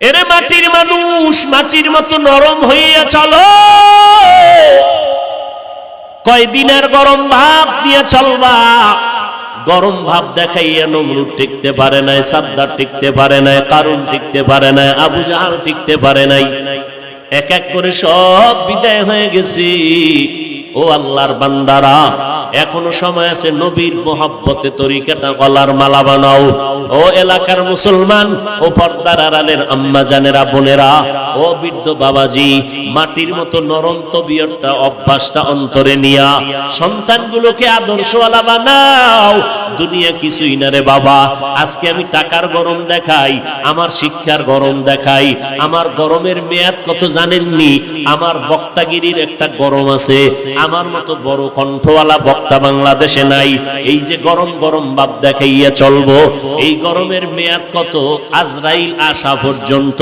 এরে মাটির মানুষ মাটির মতো নরম হইয়া চলো। কয়দিনের গরম ভাব দিয়ে চলবা। গরম ভাব দেখাইয়া নমরুদ টিকতে পারে নাই, সাদ্দার টিকতে পারে নাই, কারুন টিকতে পারে নাই, আবু জাহাল টিকতে পারে নাই। এক এক করে সব বিদায় হয়ে গেছি। ও আল্লাহর বান্দারা, এখনও সময় আছে নবীর মোহাব্বতে তরিকাটা গলার মালা বানাও। ও এলাকার মুসলমান, ও পর্দার আড়ালের আম্মা জানেরা বোনেরা, ও বৃদ্ধ বাবাজি, মাটির মতো নরম তবিয়তটা, অভ্যাসটা অন্তরে নিয়া সন্তানগুলোকে আদর্শওয়ালা বানাও। দুনিয়া কিছুই না রে বাবা, আজকে আমি টাকার গরম দেখাই, আমার শিক্ষার গরম দেখাই, আমার গরমের মেয়াদ কত জানেননি, আমার বক্তাগিরির একটা গরম আছে আমার মতো বড় কণ্ঠওয়ালা বক্তা বাংলাদেশে নাই। এই যে গরম গরম বাপ দেখাইয়া চলবো, এই গরমের মেয়াদ কত? আজরাইল আসা পর্যন্ত।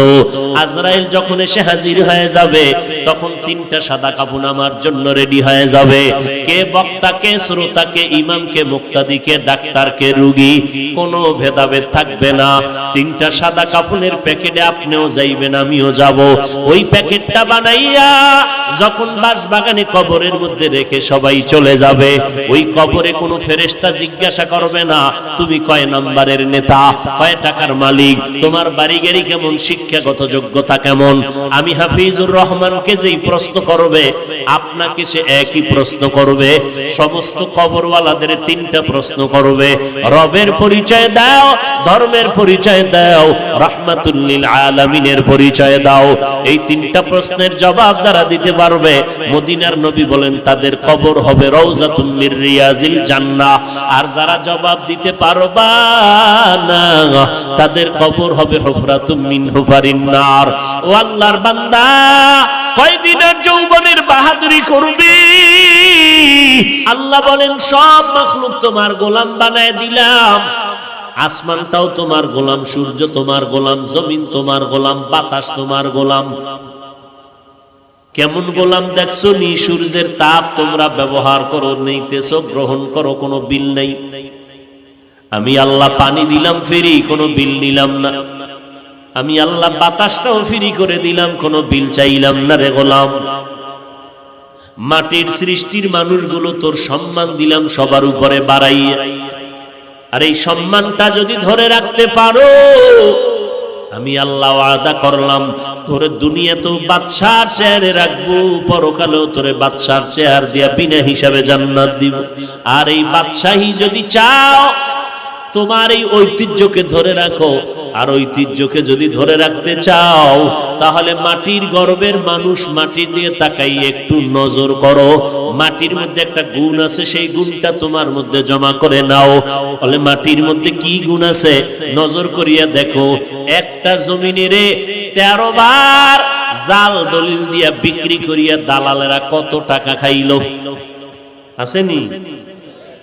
আজরাইল যখন এসে হাজির হয়ে যাবে, তখন তিনটা সাদা কাপুন আমার জন্য রেডি হয়ে যাবে। কে বক্তা, কে শ্রোতা, কে ইমাম, কে মুক্তাদি, কে ডাক্তার, কে রুগী, কোনো ভেদাভেদ থাকবে না। তিনটা সাদা কাপুনের প্যাকেটে আপনিও যাইবেন, আমিও যাব। ওই প্যাকেটটা বানাইয়া যখন বাস বাগানে কবরের মধ্যে রেখে সবাই চলে যাবে। ওই কবরে কোনো ফেরেস্তা জিজ্ঞাসা করবে না, তুমি কয় নাম্বারের নেতা? কয় টাকার মালিক? তোমার বাড়ি গাড়ি কেমন? শিক্ষাগত যোগ্যতা কেমন? আমি হাফিজুর রহমানকে যেই প্রশ্ন করবে, আপনাকে সে একই প্রশ্ন করবে। সমস্ত কবরওয়ালাদের তিনটা প্রশ্ন করবে। রবের পরিচয় দাও, ধর্মের পরিচয় দাও রহমাতুল্লিল আলামিনের পরিচয় দাও। এই তিনটা প্রশ্নের জবাব যারা দিতে পারবে, মদিনার নবী বলেন তাদের কবর হবে রওজাতুম মির রিয়াজিল জান্নাহ। আর যারা জবাব দিতে পারবা না, তাদের কবর হবে হুফরাতুম মিন হুফারিন নার। ও আল্লাহর বান্দা, কয়দিনের যৌবনের বাহাদুরি করবি? আল্লাহ বলেন, সব মাখলুক তোমার গোলাম বানায় দিলাম। আসমানটাও তোমার গোলাম, সূর্য তোমার গোলাম, জমিন তোমার গোলাম, বাতাস তোমার গোলাম। কেমন গোলাম দেখছ? নি সূর্যের তাপ তোমরা ব্যবহার করো নেইতেছো গ্রহণ করো, কোনো বিল নেই। আমি আল্লাহ পানি দিলাম, ফেরি, কোনো বিল নিলাম না। আমি আল্লাহ বাতাসটাও ফ্রি করে দিলাম, কোনো বিল চাইলাম না রে গোলাম। মাটির সৃষ্টির মানুষগুলো তোর সম্মান দিলাম, সবার উপরে বাড়াইয়া। আর এই সম্মানটা যদি ধরে রাখতে পারো আমি আল্লাহ আদা করলাম, তোরে দুনিয়া তো বাদশার চেয়ারে রাখব, পরকালেও তোরে বাদশার চেয়ার দিয়া বিনা হিসাবে জান্নাত দিব। আর এই বাদশাহী যদি চাও তোমার এই ঐতিহ্যকে ধরে রাখো। আর ঐতিহ্যকে যদি ধরে রাখতে চাও, তাহলে মাটির গর্বের মানুষ মাটির দিয়ে তাকাই একটু নজর করো। মাটির মধ্যে একটা গুণ আছে, সেই গুণটা তোমার মধ্যে জমা করে নাও। বলে মাটির মধ্যে কি গুণ আছে? নজর করিয়া দেখো। একটা জমিনেরে তেরো বার জাল দলিল দিয়া বিক্রি করিয়া দালালেরা কত টাকা খাইলো? আসেনি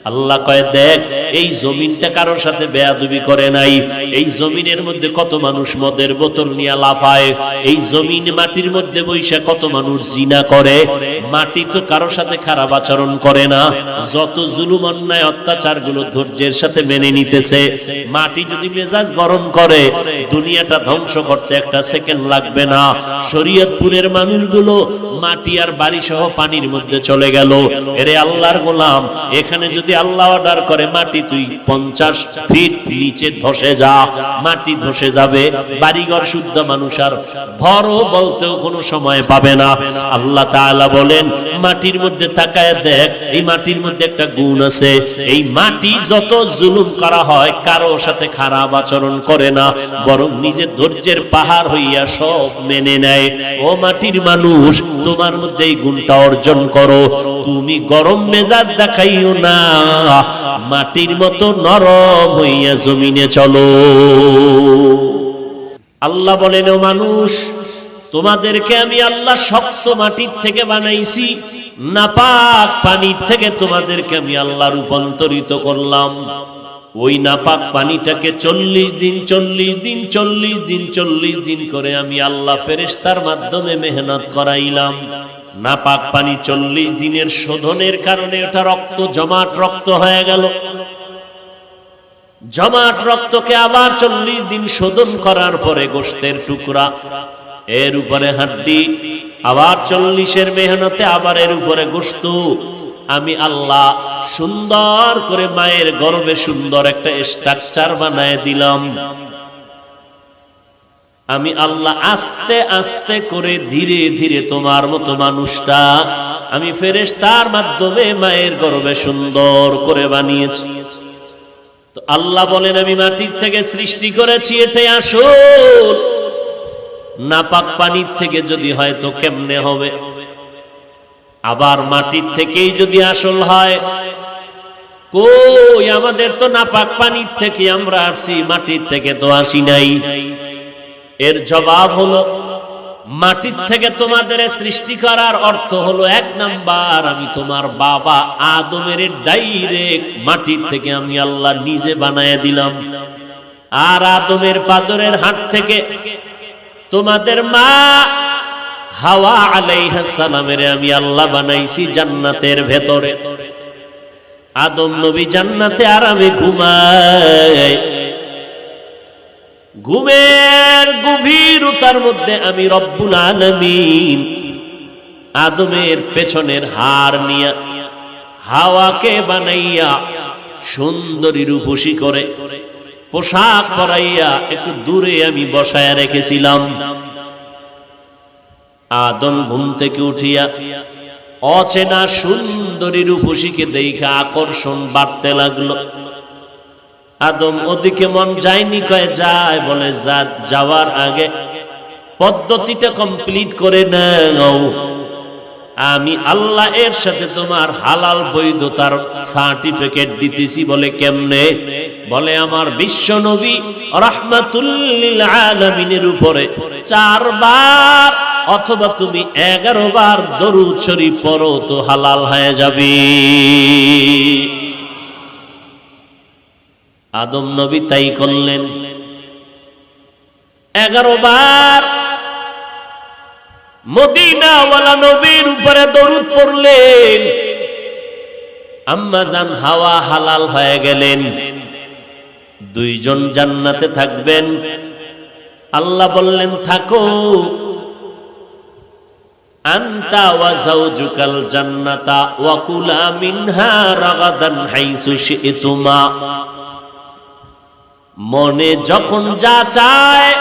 আল্লাহ কয়, দেখ, এই জমিনটা কারোর সাথে বেয়াদবি করে নাই। এই জমিনের মধ্যে কত মানুষ মদের বোতল নিয়ে লাফায়। এই জমিন মাটির মধ্যে বৈশা কত মানুষ জিনা করে। মাটি তো কারোর সাথে খারাপ আচরণ করে না। যত জুলুম, অন্যায় অত্যাচারগুলো ধৈর্যের সাথে মেনে নিতেছে। মাটি যদি মেজাজ গরম করে, দুনিয়াটা ধ্বংস করতে একটা সেকেন্ড লাগবে না। শরীয়তপুরের মানুষগুলো মাটি আর বাড়ি সহ পানির মধ্যে চলে গেল। এরে আল্লাহর গোলাম, এখানে যদি আল্লাহ অর্ডার করে, মাটি তুই পঞ্চাশ ফিট নিচে ধসে যা, মাটি ধসে যাবে, বাড়িঘর শুদ্ধ মানুষ আর ধরো বলতেও কোনো সময় পাবে না। আল্লাহ তাআলা বলেন, মাটির মধ্যে তাকায় দেখ, এই মাটির মধ্যে একটা গুণ আছে, এই মাটি যত জুলুম করা হয়, কারও সাথে খারাপ আচরণ করে না, বরং নিজের ধৈর্যের পাহাড় হইয়া সব মেনে নেয়। ও মাটির মানুষ, তোমার মধ্যে এই গুণটা অর্জন করো। তুমি গরম মেজাজ দেখাইও না মাটির মতো নরম হইয়া জমিনে চলো। আল্লাহ বলেন, ও মানুষ, তোমাদেরকে আমি আল্লাহ শক্ত মাটির থেকে বানাইছি, নাপাক পানির থেকে তোমাদেরকে আমি আল্লাহ রূপান্তরিত করলাম। ওই নাপাক পানিটাকে চল্লিশ দিন চল্লিশ দিন চল্লিশ দিন চল্লিশ দিন করে আমি আল্লাহ ফেরেস্তার মাধ্যমে মেহনত করাইলাম। নাপাক পানি চল্লিশ দিনের শোধনের কারণে ওটা রক্ত, জমাট রক্ত হয়ে গেল। জমাট রক্তকে আবার চল্লিশ দিন শোধন করার পরে গোষ্ঠের টুকরা, এর উপরে হাড্ডি, আবার চল্লিশের মেহনতে আবার এর উপরে গোস্ত আমি আল্লাহ সুন্দর করে মায়ের গর্বে সুন্দর একটা স্ট্রাকচার বানায় দিলাম। আমি আল্লাহ আস্তে আস্তে করে ধীরে ধীরে তোমার মতো মানুষটা আমি ফেরেশ তার মাধ্যমে মায়ের গর্বে সুন্দর করে বানিয়েছি। তো আল্লাহ বলেন, আমি মাটির থেকে সৃষ্টি করেছি এটাই আসল নাপাক পানির থেকে যদি হয় তো কেমনে হবে? আবার মাটির থেকেই যদি আসল হয়, কই আমাদের তো নাপাক পানির থেকে আমরা আসছি মাটির থেকে তো আসি নাই। এর জবাব হলো, মাটির থেকে তোমাদের সৃষ্টি করার অর্থ হলো এক নাম্বার, আমি তোমার বাবা আদমের ডাইরেক্ট মাটির থেকে আমি আল্লাহ নিজে বানায় দিলাম। আর আদমের পাজরের হাট থেকে তোমাদের মা হাওয়া আলাইহিস সালামের আমি আল্লাহ বানাইছি জান্নাতের ভেতরে। আদম নবী জান্নাতে আরামে ঘুমায়। ঘুমের গভীরতার মধ্যে আমি রব্বুল আলমিন আদমের পেছনের হার নিয়া, হাওয়াকে বানাইয়া, সুন্দরী রূপসী করে পোশাক পরাইয়া একটু দূরে আমি বসায়া রেখেছিলাম। আদম ঘুম থেকে উঠিয়া অচেনা সুন্দরী রূপসীকে দেখা আকর্ষণ বাড়তে লাগল। আদম ওদিকে মন যায়নি, কয়ে, যায়, বলে যা যাওয়ার আগে পদ্ধতিটা কমপ্লিট করে নাও। আমি আল্লাহ এর সাথে তোমার হালাল বৈধতার সার্টিফিকেট দিতেছি বলে কেমনে? বলে, আমার বিশ্ব নবী রহমাতুল্লিল উপরে চারবার অথবা তুমি এগারো বার দরুদ শরীফ পড়ো তো হালাল হয়ে যাবে। আদম নবী তাই করলেন। এগারো বার মদিনাওয়ালা নবীর উপরে দরুদ পড়লেন। আম্মা জান হাওয়া হালাল হয়ে গেলেন। দুইজন জান্নাতে থাকবেন। আল্লাহ বললেন, থাকো। আন্তা জান্নাতা ওয়া মিনহা রাগাদান হাইসু শি'তুমা। মনে যখন যা চায়,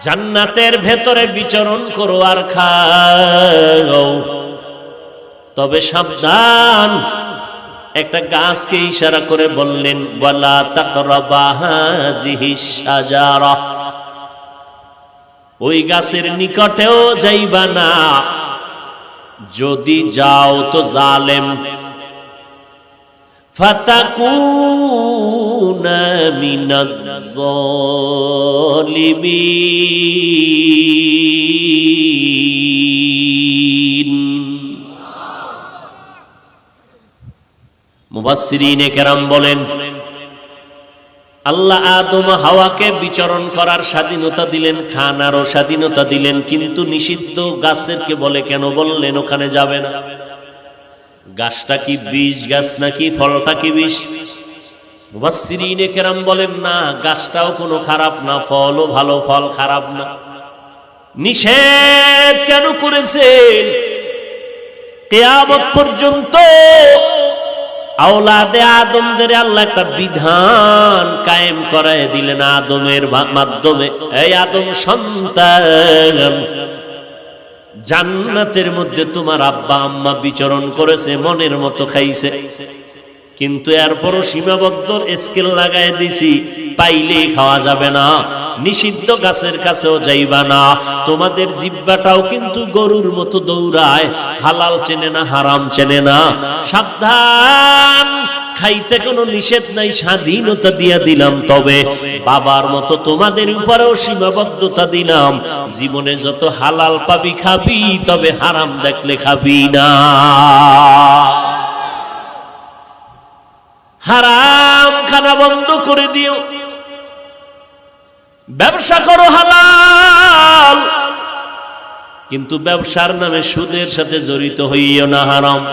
জান্নাতের ভেতরে বিচরণ করো আর খাও। তবে সাবধান, একটা গাছকে ইশারা করে বললেন বলা সাজারা ওই গাছের নিকটেও যাইবা না। যদি যাও তো জালেম। فتكون من الظالمين মুবাসসিরিনে কেরাম বলেন আল্লাহ আদম হাওয়াকে বিচরণ করার স্বাধীনতা দিলেন খানারও স্বাধীনতা দিলেন কিন্তু নিষিদ্ধ গাছেরকে বলে কেন বললেন ওখানে যাবে না গাছটা কি বিষ গাছ নাকি ফলটা কি বিষ মুবাসসিরিনে কেরাম বলেন, না, গাছটাও কোনো খারাপ না, ফলও ভালো, ফল খারাপ না। নিষেধ কেন করেছেন? কেয়ামত পর্যন্ত আওলাদে আদমদের আল্লাহ একটা বিধান কায়েম করায় দিলেন আদমের মাধ্যমে। এই আদম সন্তান। জান্নাতের মধ্যে তোমার আব্বা, আম্মা বিচরণ করেছে, মনের মতো খাইছে। কিন্তু এরপরও সীমাবদ্ধ স্কেল লাগাই দিছি, পাইলেই খাওয়া যাবে না, নিষিদ্ধ গাছের কাছেও যাইবা না। তোমাদের জিব্বাটাও কিন্তু গরুর মতো দৌড়ায়, হালাল চেনে না, হারাম চেনে না। সাবধান! খাইতে কোনো নিষেধ নাই, স্বাধীনতা দিয়া দিলাম তবে। বাবার মতো তোমাদের উপরেও সীমাবদ্ধতা দিলাম। জীবনে যত হালাল পাবি খাবি, তবে হারাম দেখলে খাবি না। হারাম খানা বন্ধ করে দিও। ব্যবসা করো হালাল। কিন্তু ব্যবসার নামে সুদের সাথে জড়িত হইও না, হারাম।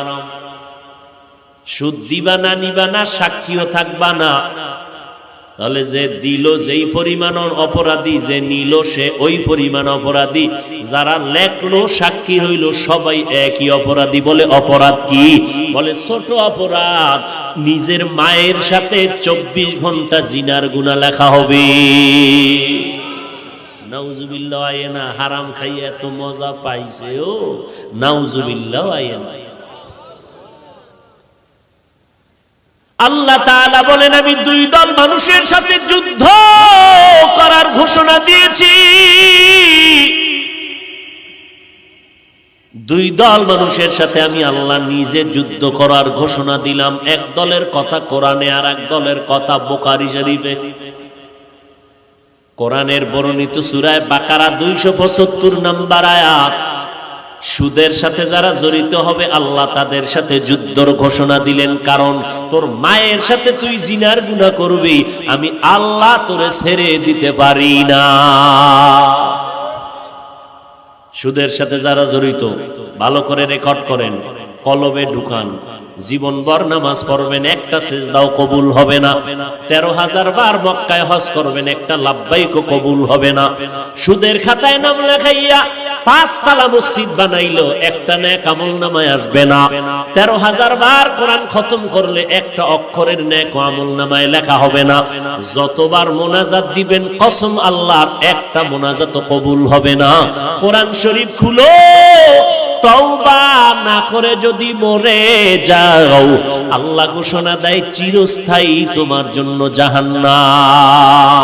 সুদ দিবা না নিবা না, সাক্ষীও থাকবা না। তাহলে যে দিল যেই পরিমাণ অপরাধী, যে নিল সে ওই পরিমাণ অপরাধী। যারা লেখলো, সাক্ষী হইল, সবাই একই অপরাধী বলে, অপরাধ কি? বলে ছোট অপরাধ, নিজের মায়ের সাথে চব্বিশ ঘণ্টা জিনার গুণা লেখা হবে। নাউজুবিল্লাহ আয়ে না, হারাম খাইয়া এত মজা পাইছে ও। নাউজুবিল্লাহ আয়ে না আল্লাহ তাআলা বলেন, আমি দুই দল মানুষের সাথে যুদ্ধ করার ঘোষণা দিয়েছি। দুই দল মানুষের সাথে আমি আল্লাহ নিজে যুদ্ধ করার ঘোষণা দিলাম। এক দলের কথা কোরআনে আর এক দলের কথা বোকারি শরীফে। কোরআনের বর্ণিত সুরায় বাকারা দুইশো পঁচাত্তর নাম্বার আয়াত। সুদের সাথে যারা জড়িত হবে, আল্লাহ তাদের সাথে যুদ্ধর ঘোষণা দিলেন, কারণ তোর মায়ের সাথে তুই জিনার গুণা করবি, আমি আল্লাহ তোরে ছেড়ে দিতে পারি না। সুদের সাথে যারা জড়িত, ভালো করে রেকর্ড করেন কলবে ঢুকান, জীবনভর নামাজ পড়বেন, একটা সেজদাও কবুল হবে না, তেরো হাজার বার মক্কায় হজ করবেন, একটা লাভবাইকও কবুল হবে না। সুদের খাতায় নাম লেখাইয়া পাঁচ তালা মসজিদ বানাইলো, একটা ন্যাক আমল নামায় আসবে না। তেরো হাজার বার কোরআন খতম করলে একটা অক্ষরের ন্যাক আমল নামায় লেখা হবে না। যতবার মোনাজাত দিবেন, কসম আল্লাহর, একটা মোনাজাত কবুল হবে না। কোরআন শরীফ খুলো, তওবা না করে যদি মরে যাও, আল্লাহ ঘোষণা দেয়, চিরস্থায়ী তোমার জন্য জাহান্নাম।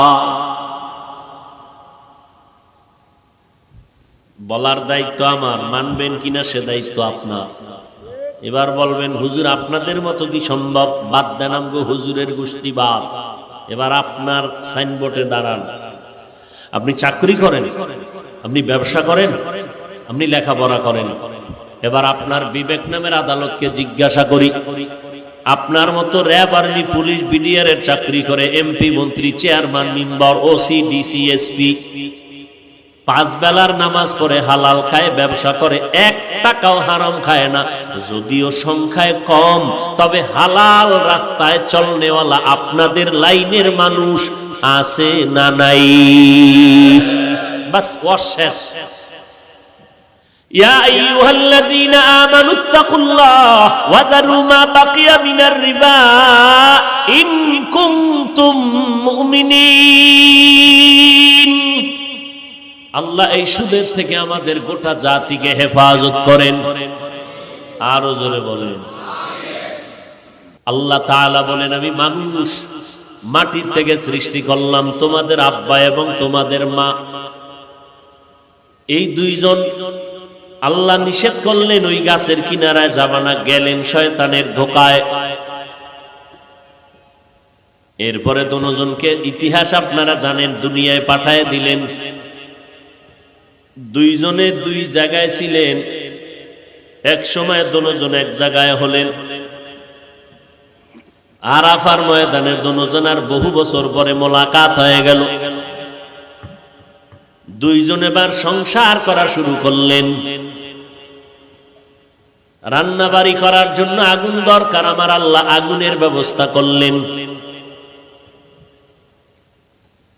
বলার দায়িত্ব আমার, মানবেন কিনা সে দায়িত্ব আপনার। এবার বলবেন, হুজুর, আপনাদের মতো কি সম্ভব? বাদ দেন আমগো হুজুরের গোষ্ঠী বাদ। এবার আপনার সাইনবোর্ডে দাঁড়ান। আপনি চাকরি করেন, আপনি ব্যবসা করেন, আপনি লেখাপড়া করেন। এবার আপনার বিবেক নামের আদালতকে জিজ্ঞাসা করি, আপনার মতো র্যাব, আর্মি, পুলিশ বিডিআর এর চাকরি করে এমপি, মন্ত্রী, chairman, member, OC, DC, SP পাঁচ বেলার নামাজ পড়ে হালাল খায় ব্যবসা করে এক টাকাও হারাম খায় না যদিও সংখ্যায় কম তবে হালাল রাস্তায় চলনেওয়ালা আপনাদের লাইনের মানুষ আছে না নাই বাস অশেষ يا أيها الذين آمنوا اتقوا الله وذروا ما بقي من الربا إن كنتم مؤمنين আল্লাহ এই সুদের থেকে আমাদের গোটা জাতিকে হেফাজত করেন। আরও জোরে বলেন। আল্লাহ তাআলা বলেন, আমি মানুষ, মাটির থেকে সৃষ্টি করলাম, তোমাদের আব্বা এবং তোমাদের মা। এই দুইজন আল্লাহ নিষেধ করলেন, ওই গাছের কিনারায় যাবানা গেলেন শয়তানের ধোকায়। এরপরে দুজনকে ইতিহাস আপনারা জানেন, দুনিয়ায় পাঠায় দিলেন। দুইজনে দুই জায়গায় ছিলেন। এক সময় দুজন এক জায়গায় হলেন। আরাফার ময়দানের আর বহু বছর পরে মোলাকাত হয়ে গেল। দুইজন এবার সংসার করা শুরু করলেন। রান্না বাড়ি করার জন্য আগুন দরকার, আমার আল্লাহ আগুনের ব্যবস্থা করলেন।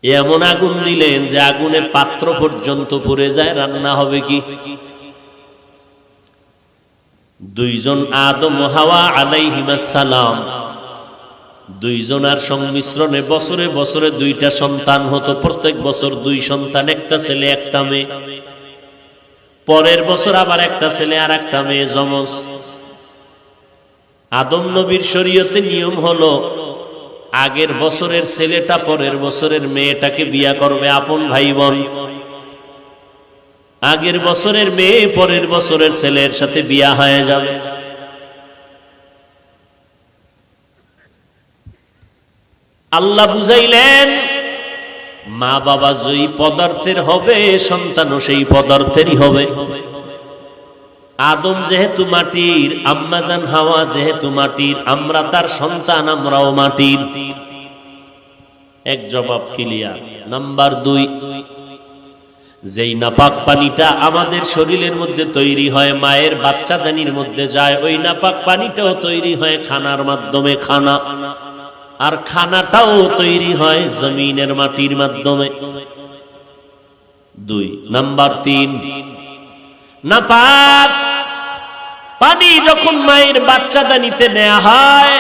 এমন আগুন দিলেন যে আগুনের পাত্র পর্যন্ত পড়ে যায়, রান্না হবে কি? দুইজন আদম হাওয়া আলাইহিমাসালাম দুইজনার সংমিশ্রণে বছরে বছরে দুইটা সন্তান হতো, প্রত্যেক বছর দুই সন্তান, একটা ছেলে, একটা মেয়ে। পরের বছর আবার একটা ছেলে আর একটা মেয়ে, যমজ। আদম নবীর শরীয়তে নিয়ম হলো আগের বছরের ছেলেটা পরের বছরের মেয়েটাকে বিয়া করবে আপন ভাই বোন আগের বছরের মেয়ে পরের বছরের ছেলের সাথে বিয়া হয়ে যাবে। আল্লাহ বুঝাইলেন মা বাবা যেই পদার্থের হবে, সন্তানও সেই পদার্থেরই হবে। আদম যেহেতু মাটির আম্মাজান হাওয়া যেহেতু মাটির, আমরা তার সন্তান, আমরাও মাটির। এক জবাব ক্লিয়ার নাম্বার দুই, যেই নাপাক পানিটা আমাদের শরীরের মধ্যে তৈরি হয়, মায়ের বাচ্চাদানির মধ্যে যায়, ওই নাপাক পানিটাও তৈরি হয় খানার মাধ্যমে, খানা। আর খানাটাও তৈরি হয় জমিনের মাটির মাধ্যমে। দুই, নাম্বার তিন না পাক। পানি যখন মায়ের বাচ্চাটা নিতে নেওয়া হয়,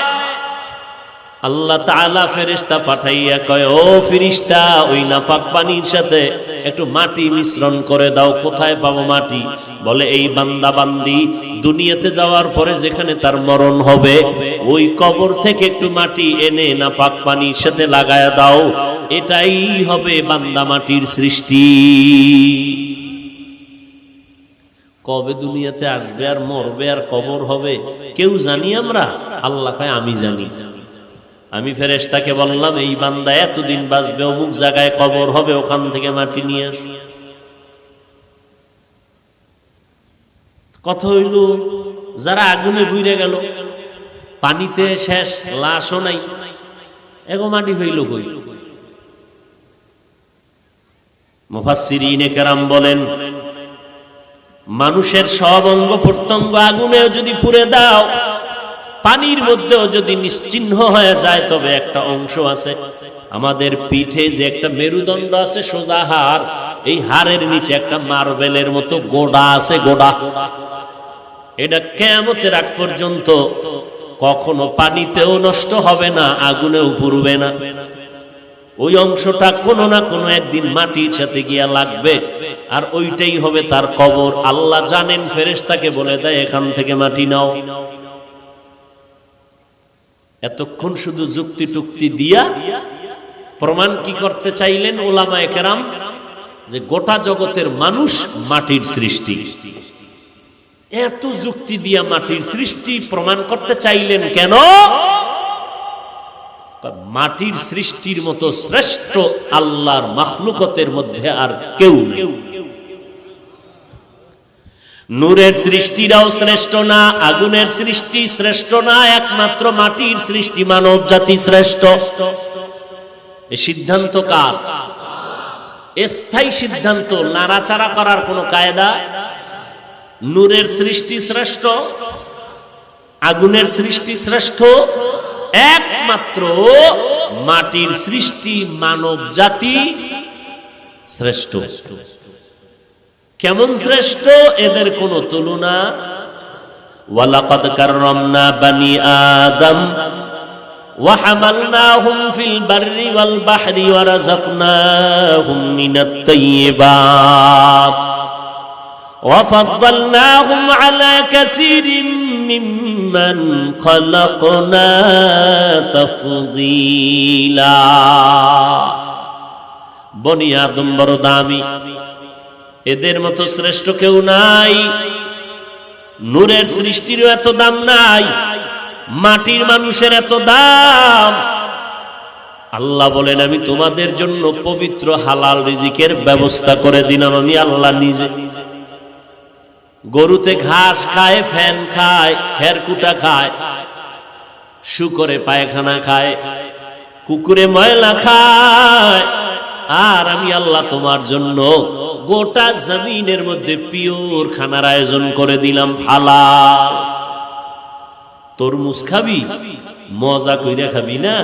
আল্লাহ তাআলা ফেরেশতা পাঠাইয়া কয়, ও ফেরেশতা, ওই নাপাক পানির সাথে একটু মাটি মিশ্রণ করে দাও, কোথায় পাবো মাটি? বলে, এই বান্দা বান্দি, দুনিয়াতে যাওয়ার পরে যেখানে তার মরণ হবে, ওই কবর থেকে একটু মাটি এনে না নাপাক পানির সাথে লাগায়া দাও, এটাই হবে বান্দা মাটির সৃষ্টি। কবে দুনিয়াতে আসবে আর মরবে আর কবর হবে, কেউ জানি আমরা? আল্লাহ কয়, আমি জানি। আমি ফেরেশতাকে বললাম, এই বান্দা এতদিন বাঁচবে, অমুক জায়গায় কবর হবে, ওখান থেকে মাটি নিয়ে আস। কথা হইল, যারা আগুনে ভুইরে গেল, পানিতে শেষ লাশও নাই, এগো মাটি হইল কই? মুফাসসিরিনে কেরাম বলেন মানুষের সব অঙ্গ প্রত্যঙ্গ আগুনেও যদি পুড়ে দাও, পানির মধ্যেও যদি নিশ্চিহ্ন হয়ে যায়, তবে একটা অংশ আছে। আমাদের পিঠে যে একটা মেরুদণ্ড আছে, সোজা হাড়, এই হাড়ের নিচে একটা মার্বেলের মতো গোড়া আছে, গোড়া। এটা কেমতের আগ পর্যন্ত কখনো পানিতেও নষ্ট হবে না, আগুনেও পুড়বে না। ওই অংশটা কোনো না কোনো একদিন মাটির সাথে গিয়া লাগবে। আর ওইটাই হবে তার কবর। আল্লাহ জানেন, ফেরেশতাকে বলে দেয়, এখান থেকে মাটি নাও। এতক্ষণ শুধু যুক্তি টুক্তি দিয়া প্রমাণ কি করতে চাইলেন ওলামা কেরাম যে গোটা জগতের মানুষ মাটির সৃষ্টি। এত যুক্তি দিয়া মাটির সৃষ্টি প্রমাণ করতে চাইলেন কেন? মাটির সৃষ্টির মতো শ্রেষ্ঠ আল্লাহর মাখলুকতের মধ্যে আর কেউ নেই। নূরের সৃষ্টিরাও শ্রেষ্ঠ না, আগুনের সৃষ্টি শ্রেষ্ঠ না, একমাত্র মাটির সৃষ্টি মানব জাতি শ্রেষ্ঠ। এ সিদ্ধান্ত কার? স্থায়ী সিদ্ধান্ত, নাড়াচাড়া করার কোনো কায়দা? নূরের সৃষ্টি শ্রেষ্ঠ, আগুনের সৃষ্টি শ্রেষ্ঠ, একমাত্র মাটির সৃষ্টি মানব জাতি শ্রেষ্ঠ। কেমন শ্রেষ্ঠ? এদের কোনো তুলনা। ওয়ালাকাদ কাররামনা বানি আদম, ওয়া হামালনাহুম ফিল বাররি ওয়াল বাহরি ওয়া রাযাকনাহুম মিনাত তাইয়্যিবাত ওয়া ফাদ্দালনাহুম আলা কাসীরিম মিম্মান খালাকনা তাফদীলা। বনি আদম এদের মতো শ্রেষ্ঠ কেউ নাই। নূরের সৃষ্টিরও এত দাম নাই, মাটির মানুষের এত দাম। আল্লাহ বলেন, আমি তোমাদের জন্য পবিত্র হালাল রিজিকের ব্যবস্থা করে দিলাম, আমি আল্লাহ নিজে। গরুতে ঘাস খায়, ফ্যান খায়, খেরকুটা খায়, শুকরে পায়খানা খায়, কুকুরে ময়লা খায়। আর আমি আল্লাহ তোমার জন্য গোটা জমিনের মধ্যে পিওর খানার আয়োজন করে দিলাম, হালাল। তরমুজ খাবি? মজা কইরা খাবি না?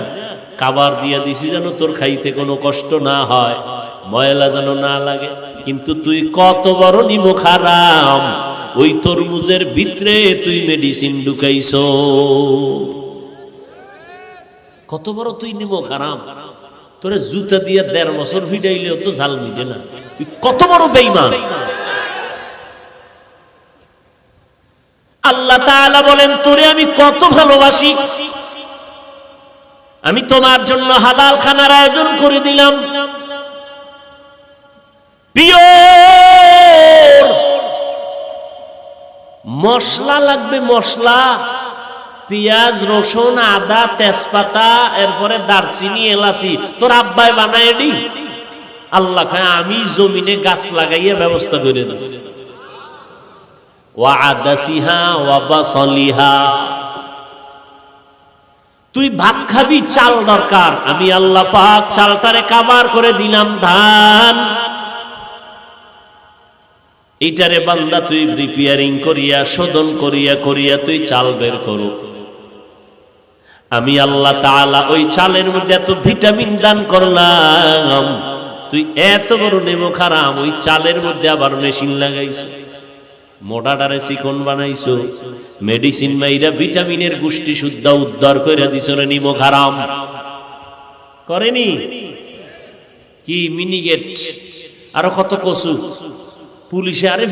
কাবার দিয়া দিছি যেন তোর খাইতে কোনো কষ্ট না হয়, ময়লা যেন না লাগে। কিন্তু তুই কত বড় নিমো খারাম ওই তরমুজের ভিতরে তুই মেডিসিন ঢুকাইছ। কত বড় তুই নিমো খারাম তোরে জুতা দিয়ে দেড় বছর ফিটাইলেও তো ঝাল মিটে না। তুই কত বড় বেইমান আল্লাহ তাআলা বলেন, তোরে আমি কত ভালোবাসি। আমি তোমার জন্য হালাল খানার আয়োজন করে দিলাম। মশলা লাগবে মশলা। পেঁয়াজ, রসুন, আদা, তেজপাতা, এরপরে দারচিনি, এলাচি। তোর আব্বাই বানায় দি আল্লাহ খায় আমি জমিনে গাছ লাগাইয়া ব্যবস্থা করে ওয়াবাসলিহা। তুই ভাত খাবি, চাল দরকার। আমি আল্লাহ পাক চালটারে কাবার করে দিলাম ধান। এইটারে বান্দা তুই প্রিপেয়ারিং করিয়া, শোধন করিয়া করিয়া তুই চাল বের করো। আমি আল্লাহ তাআলা ওই চালের মধ্যে এত ভিটামিন দান করলাম। তুই এত বড় নেমো খারাম ওই চালের মধ্যে আবার মেশিন লাগাইছো। মোটাটারে চিকন বানাইছো। মেডিসিন মাইরা ভিটামিনের গোষ্ঠী শুদ্ধ উদ্ধার করে দিছ রে নিমো খারাম করেনি? কি মিনিগেট আরও কত কচু? পুলিশে আরে